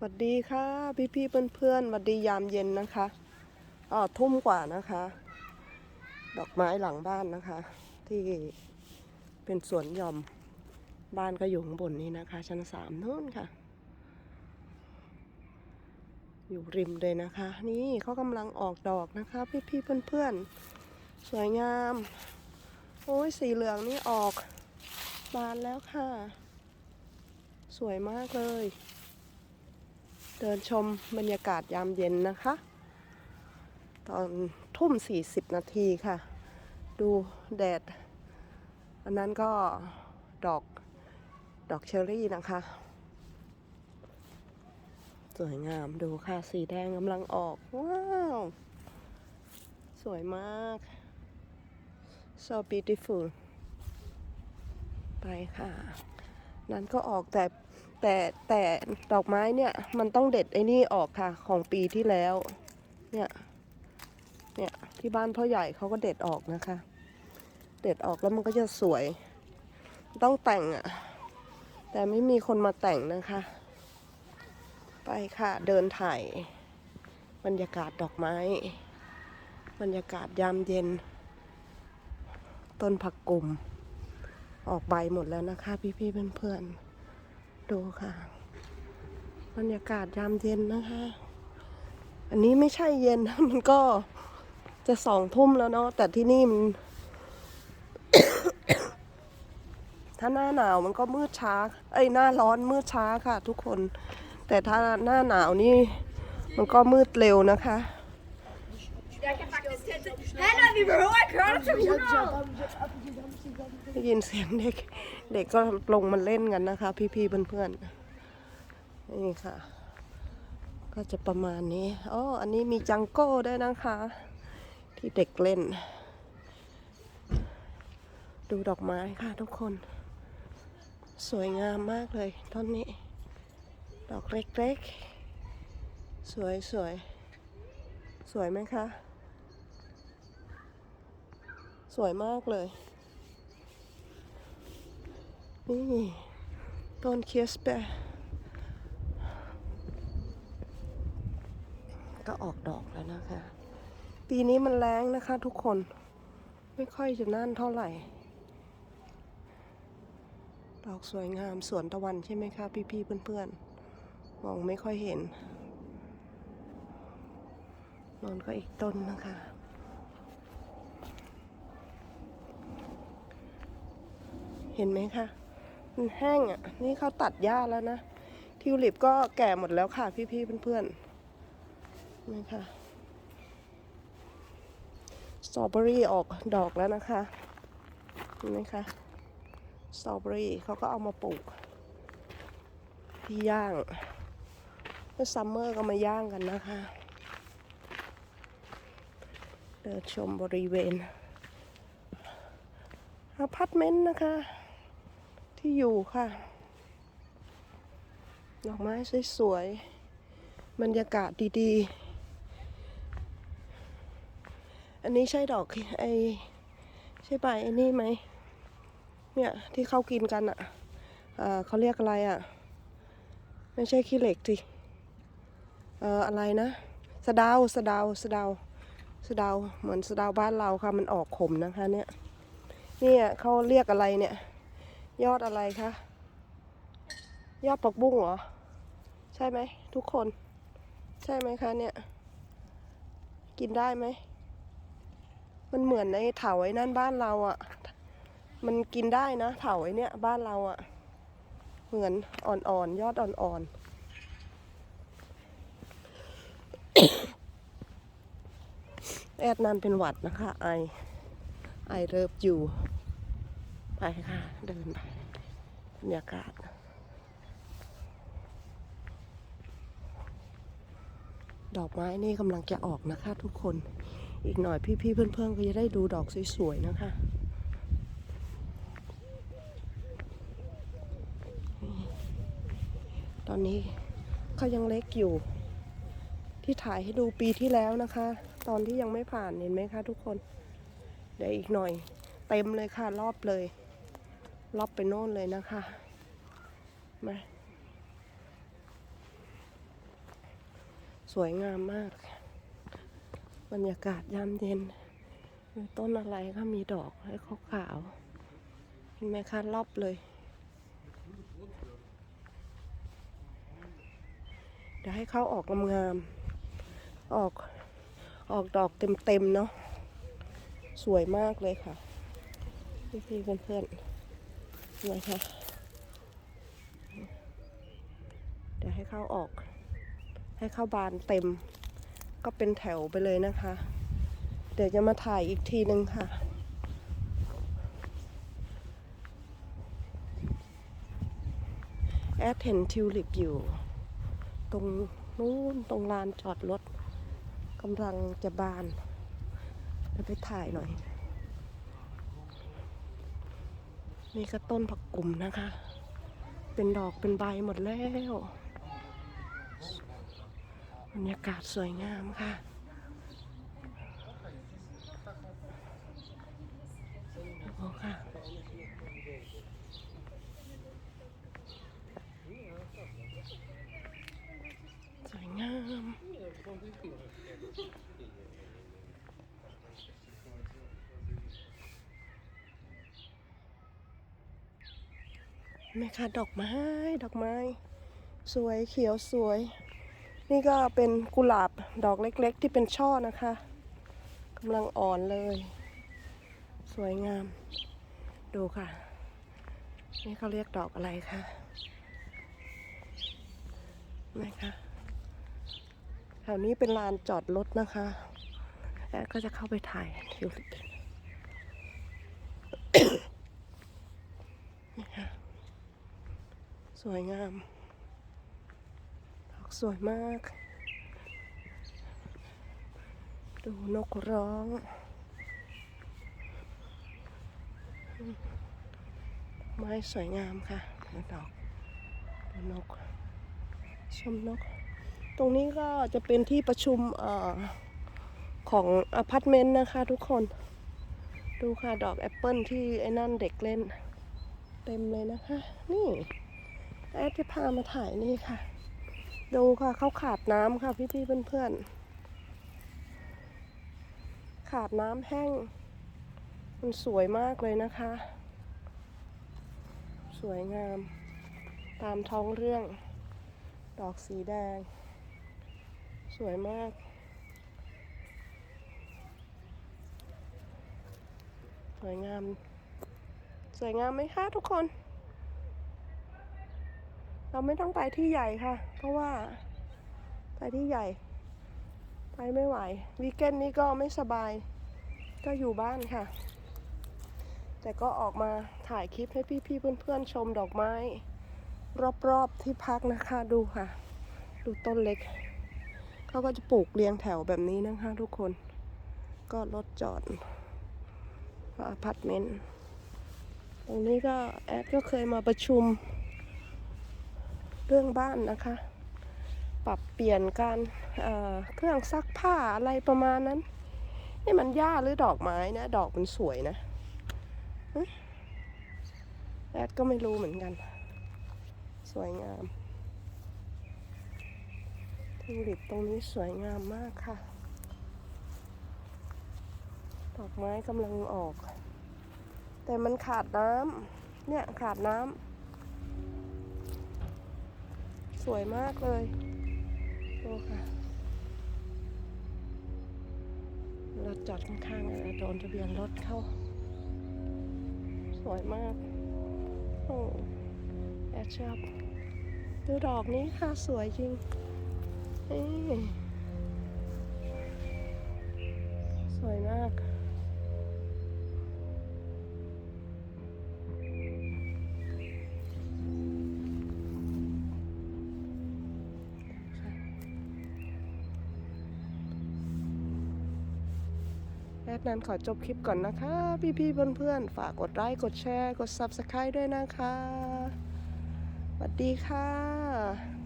สวัสดีค่ะ พี่พี่เพื่อนเพื่อนสวัสดียามเย็นนะคะอ๋อทุ่มกว่านะคะ ดอกไม้หลังบ้านนะคะ ที่เป็นสวนหย่อมบ้านก็อยู่ข้างบนนี้นะคะ ชั้นสามนู่นค่ะ อยู่ริมเลยนะคะ นี่เขากำลังออกดอกนะคะ พี่พี่เพื่อนเพื่อนสวยงาม โอ้ยสีเหลืองนี่ออกบานแล้วค่ะ สวยมากเลย เดินชมบรรยากาศยามเย็นนะคะ ตอนทุ่ม40นาทีค่ะ ดูแดด อันนั้นก็ดอกดอกเชอรี่นะคะ สวยงามดูค่ะ สีแดงกำลังออก ว้าว สวยมาก so beautiful ไปค่ะ นั้นก็ออกแต่ แต่แต่ดอกไม้เนี่ยมันต้องเด็ดไอ้นี่ออกค่ะ ของปีที่แล้ว เนี่ยเนี่ยที่บ้านพ่อใหญ่เขาก็เด็ดออกนะคะ เด็ดออกแล้วมันก็จะสวย ต้องแต่งอะ่ะ แต่ไม่มีคนมาแต่งนะคะ ไปค่ะ เดินถ่าย บรรยากาศดอกไม้ บรรยากาศยามเย็น ต้นผักกุมออกใบหมดแล้วนะคะ พี่ๆเพื่อนๆ ดูค่ะ บรรยากาศยามเย็นนะคะ อันนี้ไม่ใช่เย็นมันก็จะสองทุ่มแล้วเนาะแต่ที่นี่มันถ้าหน้าหนาวมันก็มืดช้า เอ้ยหน้าร้อนมืดช้าค่ะ ทุกคน แต่ถ้าหน้าหนาวนี่ มันก็มืดเร็วนะคะ Henne, vi behøver ikke køre til 100. ได้ยินเสียงเด็ก เด็กก็ลงมาเล่นกันนะคะ พี่ๆเพื่อนๆนี่ค่ะ ก็จะประมาณนี้อ๋ออันนี้มีจังโก้ด้วยนะคะ ที่เด็กเล่น ดูดอกไม้ค่ะทุกคน สวยงามมากเลยต้นนี้ ดอกเล็กๆ สวยสวยสวยไหมคะส วยมากเลย นี่ ต้นเคียสเปร์ก็ออกดอกแล้วนะคะ ปีนี้มันแรงนะคะทุกคน ไม่ค่อยจะนั่นเท่าไหร่ ดอกสวยงามสวนตะวันใช่ไหมคะ พี่ๆเพื่อนๆ มองไม่ค่อยเห็นนอนก็อีกต้นนะคะ เห็นไหมคะ มันแห้งอะ นี่เขาตัดหญ้าแล้วนะ ทิวลิปก็แก่หมดแล้วค่ะ พี่ๆเพื่อนๆนี่ค่ะ สตรอเบอรี่ออกดอกแล้วนะคะเห็นไหมคะ สตรอเบอรี่เขาก็เอามาปลูก ที่ย่างเมื่อซัมเมอร์ก็มาย่างกันนะคะ เดินชมบริเวณอพาร์ตเมนต์นะคะ ที่อยู่ค่ะ ดอกไม้สวยๆบรรยากาศดีๆ อันนี้ใช่ดอกไอใช่ใบไอ้นี่ไหมเนี่ยที่เขากินกันอะ่ะเขาเรียกอะไรอะ่ะ ไม่ใช่ขี้เหล็กสิเอ่ออะไรนะสะดาวสะดาวสะดาวสะดาวเหมือนสะดาวบ้านเราค่ะมันออกขมนะคะเนี่ยเนี่ยเขาเรียกอะไรเนี่ย ยอดอะไรคะ ยอดผักบุ้งเหรอ ใช่ไหมทุกคน ใช่ไหมคะเนี่ย กินได้ไหม มันเหมือนในเถาไอ้นั่นบ้านเราอะ่ะ มันกินได้นะเถาไอ้เนี่ยบ้านเราอะ่ะ เหมือนอ่อนๆยอดอ่อนๆแอดนันเป็นหวัดนะคะ ไอ ไอเริบอยู่ ไปค่ะเดินไปบรรยากาศดอกไม้นี่กำลังจะออกนะคะทุกคน อีกหน่อยพี่ๆเพื่อนๆก็จะได้ดูดอกสวยๆนะคะ ตอนนี้เขายังเล็กอยู่ ที่ถ่ายให้ดูปีที่แล้วนะคะ ตอนที่ยังไม่ผ่านเห็นไหมคะทุกคน เดี๋ยวอีกหน่อยเต็มเลยค่ะรอบเลย รอบไปโน่นเลยนะคะมาสวยงามมาก บรรยากาศยามเย็น ต้นอะไรก็มีดอกให้ขาวเห็นไหมคะรอบเลย เดี๋ยวให้เขาออกงามๆออกออกดอกเต็มๆเนาะสวยมากเลยค่ะ พี่ๆเพื่อนๆ นะคะ เดี๋ยวให้เข้าออก ให้เข้าบานเต็ม ก็เป็นแถวไปเลยนะคะ เดี๋ยวจะมาถ่ายอีกทีหนึ่งค่ะแอดเห็นทิวลิปอยู่ ตรงนู้นตรงลานจอดรถกำลังจะบานเดี๋ยวไปถ่ายหน่อย นี่ก็ต้นผักกลุ่มนะคะ เป็นดอกเป็นใบหมดแล้ว บรรยากาศสวยงามค่ะ โอ้ค่ะ สวยงาม แม่ค่ะดอกไม้ดอกไม้ สวยเขียวสวย นี่ก็เป็นกุหลาบดอกเล็กๆ ที่เป็นช่อนะคะกำลังอ่อนเลย สวยงาม ดูค่ะ นี่เขาเรียกดอกอะไรคะแม่คะแถวนี้เป็นลานจอดรถนะคะแอดก็จะเข้าไปถ่ายทิวลิป นี่ค่ะ สวยงาม ดอกสวยมาก ดูนกร้อง ไม้สวยงามค่ะดูดอกดูนก ชมนก ตรงนี้ก็จะเป็นที่ประชุมอของอพาร์ตเมนต์นะคะทุกคน ดูค่ะ ดอกแอปเปิลที่ไอ้นั่นเด็กเล่น เต็มเลยนะคะ นี่ แอดจะพามาถ่ายนี่ค่ะ ดูค่ะเขาขาดน้ำค่ะพี่ๆเพื่อนๆ ขาดน้ำแห้ง มันสวยมากเลยนะคะ สวยงาม ตามท้องเรื่อง ดอกสีแดง สวยมากสวยงาม สวยงามไหมคะทุกคน เราไม่ต้องไปที่ใหญ่ค่ะ เพราะว่าไปที่ใหญ่ ไปไม่ไหว วีเกนนี้ก็ไม่สบาย ก็อยู่บ้านค่ะ แต่ก็ออกมาถ่ายคลิปให้พี่ๆเพื่อนๆชมดอกไม้ รอบๆที่พักนะคะดูค่ะ ดูต้นเล็กเขาก็จะปลูกเรียงแถวแบบนี้นะคะทุกคน ก็รถจอดอพาร์ตเมนต์ ตรงนี้ก็แอดก็เคยมาประชุม เรื่องบ้านนะคะ ปรับเปลี่ยนการเเครื่องซักผ้าอะไรประมาณนั้น นี่มันหญ้าหรือดอกไม้นะ ดอกมันสวยนะฮะแอดก็ไม่รู้เหมือนกัน สวยงามทิวลิปตรงนี้สวยงามมากค่ะ ดอกไม้กำลังออก แต่มันขาดน้ำเนี่ยขาดน้ำ วยมากเลยดูค่ะรถจอดข้างๆเลยโดนทะเบียนรถเข้า สวยมากโอ้แอดชอบดูดอกนี้ค่ะสวยจริงสวยมาก ดนั้นขอจบคลิปก่อนนะคะ พี่ๆเพื่อนๆ ฝากกดไลค์กดแชร์กด Subscribe ด้วยนะคะสวัสดีค่ะ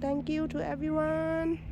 thank you to everyone